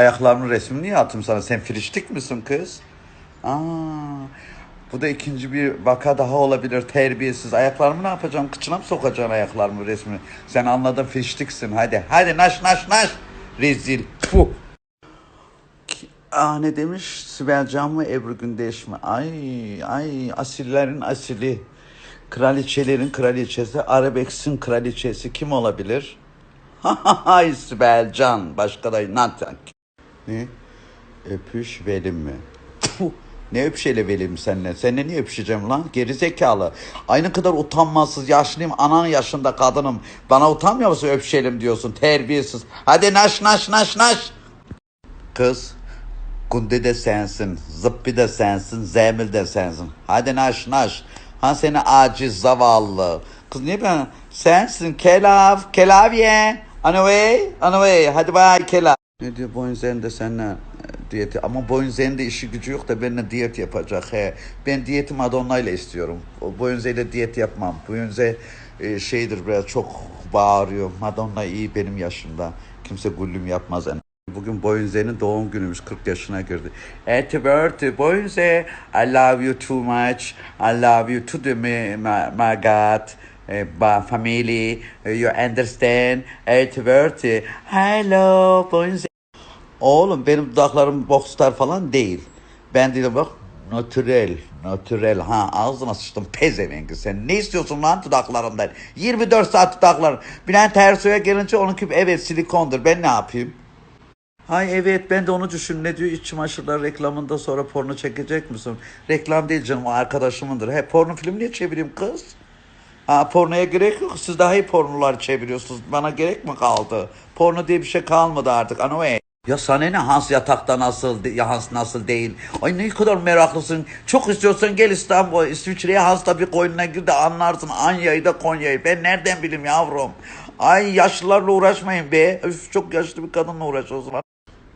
Ayaklarımın resmini attım sana? Sen friştik misin kız? Aa, bu da ikinci bir vaka daha olabilir. Terbiyesiz. Ayaklarımı ne yapacağım? Kıçına mı sokacaksın ayaklarımı resmini? Sen anladın friştiksin. Hadi. Hadi naş naş naş. Rezil. Puh. Ah ne demiş Sibel Can mı Ebru Gündeş mi? Ay ay asillerin asili. Kraliçelerin kraliçesi, Arabex'in kraliçesi kim olabilir? Hay Sibel Can. Başka da Nathan. Ne? Öpüş velim mi? Ne öpüşeyle velim seninle? Seninle niye öpüşeceğim lan? Geri zekalı. Aynı kadar utanmazsız yaşlıyım. Anan yaşında kadınım. Bana utanmıyor musun öpüşelim diyorsun? Terbiyesiz. Hadi naş naş naş naş. Kız. Kunde de sensin. Zıppi de sensin. Zemil de sensin. Hadi naş naş. Ha seni aciz zavallı. Kız niye ben? Sensin kelav. Kelavye. Anyway. Anyway. Hadi bay kelav. Ne diyor boyun üzerinde seninle e, diyeti ama boyun üzerinde işi gücü yok da benimle diyet yapacak he. Ben diyeti Madonna ile istiyorum. Boyun üzerinde diyet yapmam. Boyun e, şeydir biraz çok bağırıyor. Madonna iyi benim yaşımda. Kimse gullüm yapmaz yani. Bugün Boyunze'nin doğum günümüz 40 yaşına girdi. Happy birthday Boyunze. I love you too much. I love you to the my, my, God. my family. eh, You understand? Happy birthday. Hello Boyunze. Oğlum benim dudaklarım bokstar falan değil. Ben dedim bak natürel, natürel. Ha ağzına sıçtım pezevengi sen. Ne istiyorsun lan dudaklarımdan? 24 saat dudaklarım. Bülent Ersoy'a gelince onunki evet silikondur. Ben ne yapayım? Ay evet ben de onu düşün. Ne diyor iç çamaşırlar reklamında sonra porno çekecek misin? Reklam değil canım o arkadaşımındır. He porno film niye çevireyim kız? Ha pornoya gerek yok. Siz daha iyi pornolar çeviriyorsunuz. Bana gerek mi kaldı? Porno diye bir şey kalmadı artık. Anyway. Ya sana ne Hans yatakta nasıl, ya Hans nasıl değil. Ay ne kadar meraklısın. Çok istiyorsan gel İstanbul, İsviçre'ye Hans'ta bir koyununa gir de anlarsın Anya'yı da Konya'yı. Ben nereden bileyim yavrum? Ay yaşlılarla uğraşmayın be. Üf, çok yaşlı bir kadınla uğraş o zaman.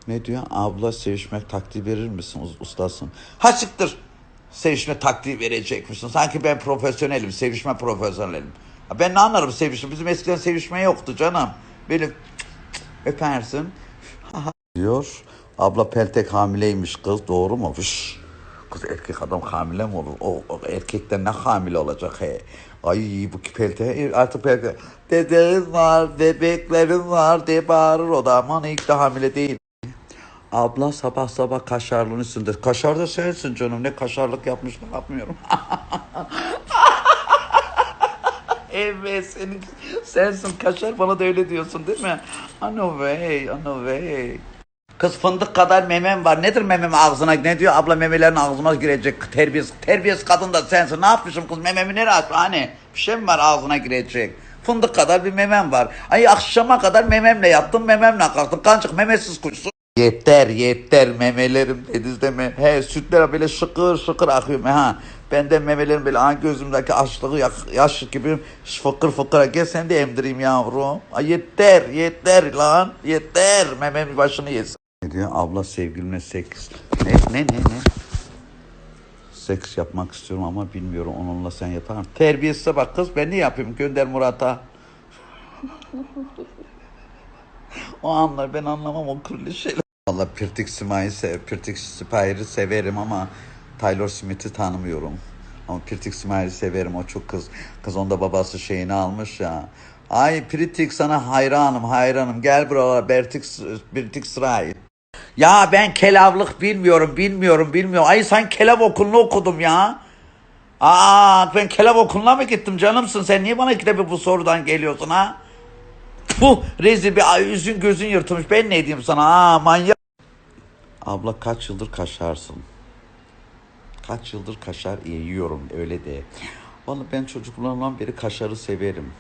Ne diyor? Abla sevişmek taktiği verir misin us- ustasın? Ha siktir. Sevişme taktiği verecek misin? Sanki ben profesyonelim. Sevişme profesyonelim. Ben ne anlarım sevişme? Bizim eskiden sevişme yoktu canım. Böyle öpersin. Diyor. Abla Peltek hamileymiş kız. Doğru mu? Fış. Kız erkek adam hamile mi olur? O, o erkekten ne hamile olacak he? Ay bu pelte artık pelte. Dedeğin var, bebeklerin var diye bağırır o da. Aman ilk de hamile değil. Abla sabah sabah kaşarlığın üstünde. Kaşar da sensin canım. Ne kaşarlık yapmış da yapmıyorum. evet senin, sensin kaşar bana da öyle diyorsun değil mi? Ano way, ano way. Kız fındık kadar memem var. Nedir memem ağzına? Ne diyor? Abla memelerin ağzıma girecek. Terbiyesiz, terbiyesiz kadın da sensin. Ne yapmışım kız? Mememi nereye aç? Hani bir şey mi var ağzına girecek? Fındık kadar bir memem var. Ay akşama kadar mememle yattım, mememle kalktım. Kancık memesiz kuşsun. Yeter yeter memelerim denizde he sütler böyle şıkır şıkır akıyor ha ben de memelerim böyle an gözümdeki açlığı yaş gibi fıkır fıkır gel sen de emdireyim yavrum Ay yeter yeter lan yeter mememin başını yesin ne diyor abla sevgilimle seks ne ne ne ne seks yapmak istiyorum ama bilmiyorum onunla sen yapar mısın terbiyesize bak kız ben ne yapayım gönder Murat'a o anlar ben anlamam o kirli şeyler. Valla Pirtik Simay'ı sev, Pirtik Spire'ı severim ama Taylor Smith'i tanımıyorum. Ama Pirtik Simay'ı severim o çok kız. Kız onda babası şeyini almış ya. Ay Pirtik sana hayranım hayranım gel buralara Bertik, Pirtik Sıray. Ya ben kelavlık bilmiyorum bilmiyorum bilmiyorum. Ay sen kelav okulunu okudum ya. Aa ben kelav okuluna mı gittim canımsın sen niye bana bir bu sorudan geliyorsun ha? Bu rezil bir ay yüzün gözün yırtılmış. Ben ne diyeyim sana? Aa manyak. Abla kaç yıldır kaşarsın? Kaç yıldır kaşar yiyorum öyle de. Vallahi ben çocukluğumdan beri kaşarı severim.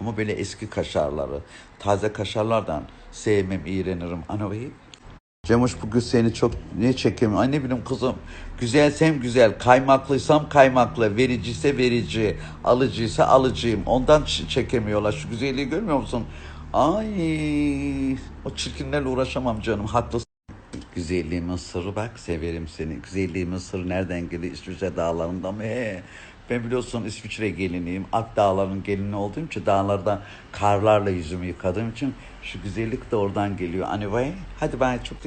Ama böyle eski kaşarları, taze kaşarlardan sevmem, iğrenirim. Anyway. Cemuş bugün seni çok ne çekemiyorum. Ay ne bileyim kızım. Güzelsem güzel, kaymaklıysam kaymaklı, vericiyse verici, alıcıysa alıcıyım. Ondan çekemiyorlar. Şu güzelliği görmüyor musun? Ay o çirkinlerle uğraşamam canım. Haklısın. Güzelliğimin sırrı bak severim seni. Güzelliğimin sırrı nereden geliyor? İsviçre dağlarında mı? He. Ben biliyorsun İsviçre geliniyim. Alp dağlarının gelini olduğum için dağlarda karlarla yüzümü yıkadığım için şu güzellik de oradan geliyor. Anyway hadi ben çok